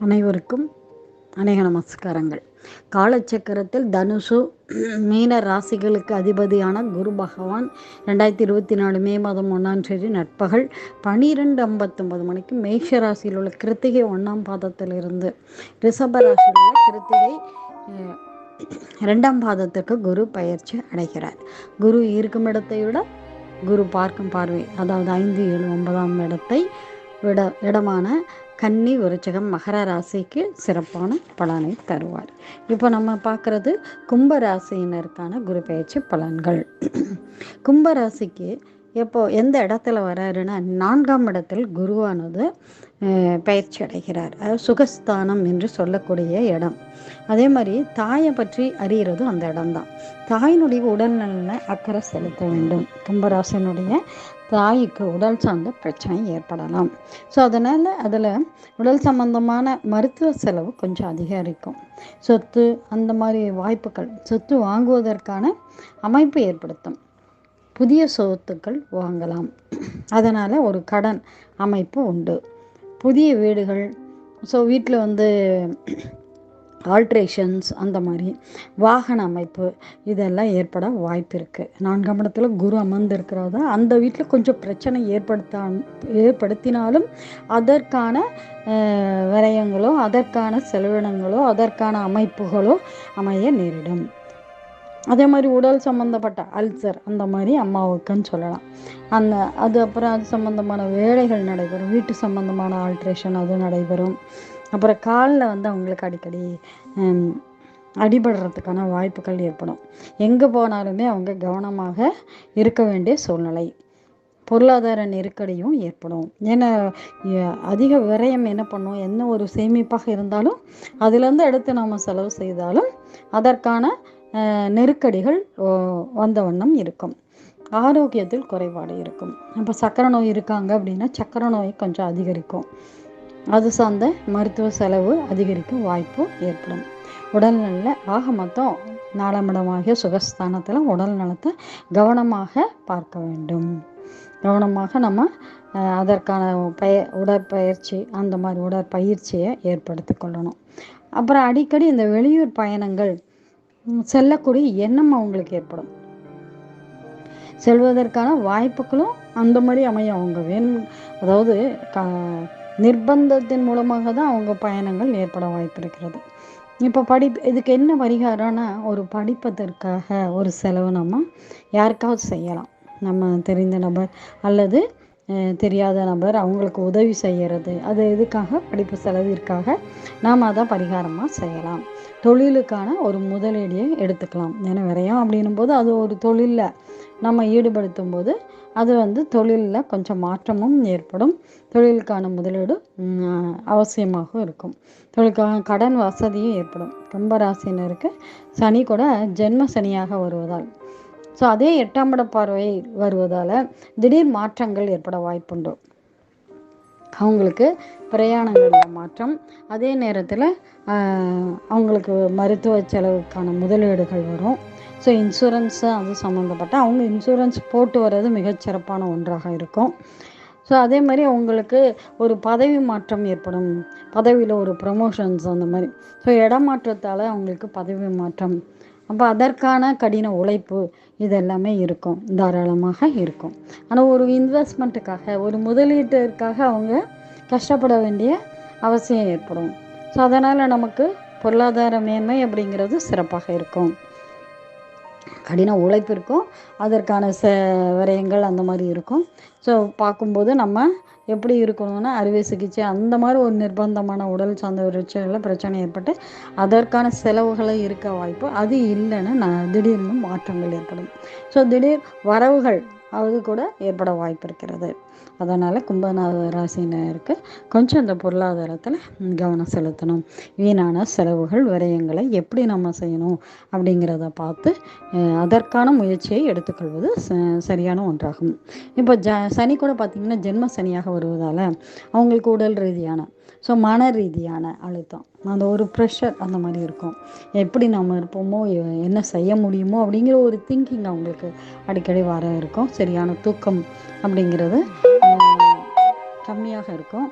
அனைவருக்கும் அநேக நமஸ்காரங்கள். காலச்சக்கரத்தில் தனுசு மீன ராசிகளுக்கு அதிபதியான குரு பகவான் ரெண்டாயிரத்தி இருபத்தி நாலு மே மாதம் ஒன்றாம் தேதி நட்பகல் பனிரெண்டு ஐம்பத்தொம்பது மணிக்கு மேஷ ராசியில் உள்ள கிருத்திகை ஒன்றாம் பாதத்திலிருந்து ரிஷப ராசியில் உள்ள கிருத்திகை அஹ், ரெண்டாம் பாதத்திற்கு குரு பயிற்சி அடைகிறார். குரு இருக்கும் இடத்தை விட குரு பார்க்கும் பார்வை அதாவது ஐந்து ஏழு ஒன்பதாம் இடத்தை விட இடமான கன்னி விருச்சகம் மகர ராசிக்கு சிறப்பான பலனை தருவார். இப்போ நம்ம பார்க்குறது கும்ப ராசியினருக்கான குரு பயிற்சி பலன்கள். கும்ப ராசிக்கு எப்போ எந்த இடத்துல வராருன்னா நான்காம் இடத்தில் குருவானது பயிற்சி அடைகிறார். அதாவது சுகஸ்தானம் என்று சொல்லக்கூடிய இடம். அதே மாதிரி தாயை பற்றி அறிகிறது அந்த இடம்தான். தாயினுடைய உடல்நலனை அக்கறை செலுத்த வேண்டும். கும்பராசினுடைய தாய்க்கு உடல் சார்ந்த பிரச்சனை ஏற்படலாம். ஸோ அதனால் அதில் உடல் சம்பந்தமான மருத்துவ செலவு கொஞ்சம் அதிகரிக்கும். சொத்து அந்த மாதிரி வாய்ப்புகள் சொத்து வாங்குவதற்கான அமைப்பு ஏற்படுத்தும். புதிய சொத்துக்கள் வாங்கலாம். அதனால் ஒரு கடன் அமைப்பு உண்டு. புதிய வீடுகள் ஸோ வீட்டில் வந்து ஆல்ட்ரேஷன்ஸ் அந்த மாதிரி வாகன அமைப்பு இதெல்லாம் ஏற்பட வாய்ப்பு இருக்குது நான்காம் இடத்துல குரு அமர்ந்திருக்கிறதா அந்த வீட்டில் கொஞ்சம் பிரச்சனை ஏற்படுத்தா ஏற்படுத்தினாலும் அதற்கான விரயங்களோ அதற்கான செலவினங்களோ அதற்கான அமைப்புகளோ அமைய நேரிடும். அதே மாதிரி உடல் சம்மந்தப்பட்ட அல்சர் அந்த மாதிரி அம்மாவுக்குன்னு சொல்லலாம். அந்த அது அப்புறம் அது சம்மந்தமான வேலைகள் நடைபெறும். வீட்டு சம்மந்தமான ஆல்ட்ரேஷன் அது நடைபெறும். அப்புறம் காலில் வந்து அவங்களுக்கு அடிக்கடி அடிபடுறதுக்கான வாய்ப்புகள் ஏற்படும். எங்கே போனாலுமே அவங்க கவனமாக இருக்க வேண்டிய சூழ்நிலை. பொருளாதார நெருக்கடியும் ஏற்படும். ஏன்னா அதிக விரயம் என்ன பண்ணும்? என்ன ஒரு சேமிப்பாக இருந்தாலும் அதுலேருந்து எடுத்து நாம் செலவு செய்தாலும் அதற்கான நெருக்கடிகள் ஓ, வந்த வண்ணம் இருக்கும். ஆரோக்கியத்தில் குறைபாடு இருக்கும். இப்போ சக்கரை நோய் இருக்காங்க அப்படின்னா சக்கரை நோய் கொஞ்சம் அதிகரிக்கும். அது சார்ந்த மருத்துவ செலவு அதிகரிக்க வாய்ப்பு ஏற்படும். உடல்நல ஆக மொத்தம் நாலாம் இடமாகிய சுகஸ்தானத்தில் உடல் நலத்தை கவனமாக பார்க்க வேண்டும். கவனமாக நம்ம அதற்கான பய உடற்பயிற்சி அந்த மாதிரி உடற்பயிற்சியை ஏற்படுத்தி கொள்ளணும். அப்புறம் அடிக்கடி இந்த வெளியூர் பயணங்கள் செல்லக்கூடிய எண்ணம் அவங்களுக்கு ஏற்படும். செல்வதற்கான வாய்ப்புகளும் அந்த மாதிரி அமையும் அவங்க வேணும். அதாவது க நிர்பந்தத்தின் மூலமாக தான் அவங்க பயணங்கள் ஏற்பட வாய்ப்பு இருக்கிறது இப்போ படி இதுக்கு என்ன பரிகாரம்னா ஒரு படிப்பதற்காக ஒரு செலவு நம்ம யாருக்காவது செய்யலாம். நம்ம தெரிந்த நபர் அல்லது தெரியாத நபர் அவங்களுக்கு உதவி செய்கிறது அது எதுக்காக? படிப்பு செலவிற்காக நாம் அதை பரிகாரமாக செய்யலாம். தொழிலுக்கான ஒரு முதலீடியை எடுத்துக்கலாம். ஏன்னா விரையும் அப்படின்னும் போது அது ஒரு தொழிலில். நம்ம ஈடுபடுத்தும் போது அது வந்து தொழிலில் கொஞ்சம் மாற்றமும் ஏற்படும். தொழிலுக்கான முதலீடு அவசியமாக இருக்கும். தொழிலுக்கான கடன் வசதியும் ஏற்படும். கும்பராசினருக்கு சனி கூட ஜென்ம சனியாக வருவதால். ஸோ அதே எட்டாம் இட பார்வை வருவதால் திடீர் மாற்றங்கள் ஏற்பட வாய்ப்புண்டு. அவங்களுக்கு பிரயாணங்களில் மாற்றம் அதே நேரத்தில் அவங்களுக்கு மருத்துவ செலவுக்கான முதலீடுகள் வரும். ஸோ இன்சூரன்ஸு அது சம்மந்தப்பட்ட அவங்க இன்சூரன்ஸ் போட்டு வர்றது மிகச்சிறப்பான ஒன்றாக இருக்கும். ஸோ அதே மாதிரி அவங்களுக்கு ஒரு பதவி மாற்றம் ஏற்படும். பதவியில் ஒரு ப்ரமோஷன்ஸ் அந்த மாதிரி. ஸோ இடமாற்றத்தால் அவங்களுக்கு பதவி மாற்றம். அப்போ அதற்கான கடின உழைப்பு இது எல்லாமே இருக்கும். தாராளமாக இருக்கும். ஆனால் ஒரு இன்வெஸ்ட்மெண்ட்டுக்காக ஒரு முதலீட்டிற்காக அவங்க கஷ்டப்பட வேண்டிய அவசியம் ஏற்படும். ஸோ அதனால் நமக்கு பொருளாதார மேன்மை அப்படிங்கிறது சிறப்பாக இருக்கும். கடின உழைப்பு இருக்கும். அதற்கான ச விரயங்கள் அந்த மாதிரி இருக்கும். ஸோ பார்க்கும்போது நம்ம எப்படி இருக்கணும்னா அறுவை சிகிச்சை அந்த மாதிரி ஒரு நிர்பந்தமான உடல் சார்ந்த ஒரு பிரச்சனை ஏற்பட்டு அதற்கான செலவுகளை இருக்க வாய்ப்பு அது இல்லைன்னா நான் திடீர்னு மாற்றங்கள் ஏற்படும். ஸோ திடீர் வரவுகள் அது கூட ஏற்பட வாய்ப்பு இருக்கிறது. அதனால் கும்பநாத ராசினருக்கு கொஞ்சம் இந்த பொருளாதாரத்தில் கவனம் செலுத்தணும். வீணான செலவுகள் விரயங்களை எப்படி நம்ம செய்யணும் அப்படிங்கிறத பார்த்து அதற்கான முயற்சியை எடுத்துக்கொள்வது ச- சரியான ஒன்றாகும். இப்போ ஜ சனி கூட பார்த்திங்கன்னா ஜென்ம சனியாக வருவதால் அவங்களுக்கு உடல் ரீதியான ஸோ மன ரீதியான அழுத்தம் அந்த ஒரு ப்ரெஷர் அந்த மாதிரி இருக்கும். எப்படி நம்ம இருப்போமோ என்ன செய்ய முடியுமோ அப்படிங்கிற ஒரு திங்கிங் அவங்களுக்கு அடிக்கடி வர இருக்கும். சரியான தூக்கம் அப்படிங்கிறது கம்மியாக இருக்கும்.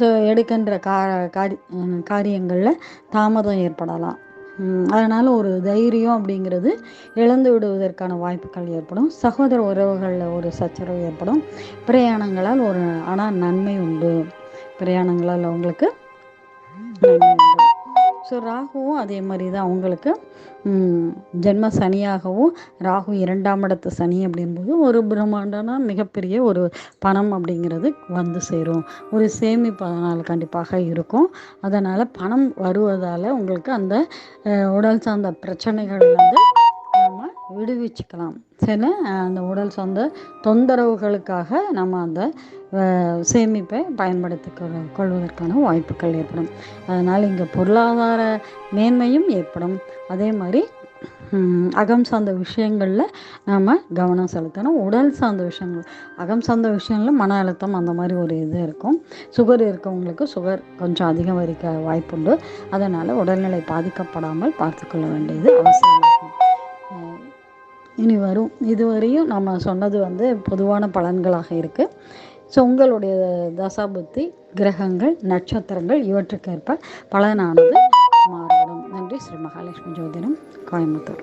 ஸோ எடுக்கின்ற கா காரி காரியங்களில் தாமதம் ஏற்படலாம். அதனால் ஒரு தைரியம் அப்படிங்கிறது இழந்து விடுவதற்கான வாய்ப்புகள் ஏற்படும். சகோதர உறவுகளில் ஒரு சச்சரவு ஏற்படும். பிரயாணங்களால் ஒரு ஆனால் நன்மை உண்டு. பிரயாணங்களால் அவங்களுக்கு நன்மை உண்டு. ஸோ ராகுவும் அதே மாதிரி தான் அவங்களுக்கு ஜென்ம சனியாகவும் ராகு இரண்டாம் இடத்து சனி அப்படின்போது ஒரு பிரம்மாண்டனா மிகப்பெரிய ஒரு பணம் அப்படிங்கிறது வந்து சேரும். ஒரு சேமிப்பு அதனால் கண்டிப்பாக இருக்கும். அதனால் பணம் வருவதால் உங்களுக்கு அந்த உடல் சார்ந்த பிரச்சனைகள் வந்து நம்ம விடுவிச்சுக்கலாம். சில அந்த உடல் சார்ந்த தொந்தரவுகளுக்காக நம்ம அந்த சேமிப்பை பயன்படுத்தி கொள்வதற்கான வாய்ப்புகள் ஏற்படும். அதனால் இங்கே பொருளாதார மேன்மையும் ஏற்படும். அதே மாதிரி அகம் சார்ந்த விஷயங்களில் நாம் கவனம் செலுத்தணும். உடல் சார்ந்த விஷயங்கள் அகம் சார்ந்த விஷயங்களில் மன அழுத்தம் அந்த மாதிரி ஒரு இது இருக்கும். சுகர் இருக்கவங்களுக்கு சுகர் கொஞ்சம் அதிகம் வரிக்க வாய்ப்புண்டு. அதனால் உடல்நிலை பாதிக்கப்படாமல் பார்த்துக்கொள்ள வேண்டியது அவசியமாகும். இனி வரும். இதுவரையும் நம்ம சொன்னது வந்து பொதுவான பலன்களாக இருக்குது ஸோ உங்களுடைய தசாபுத்தி கிரகங்கள் நட்சத்திரங்கள் இவற்றுக்கேற்ப பலனானது மாறுபடும். நன்றி. ஸ்ரீ மகாலட்சுமி ஜோதிடம் கோயம்புத்தூர்.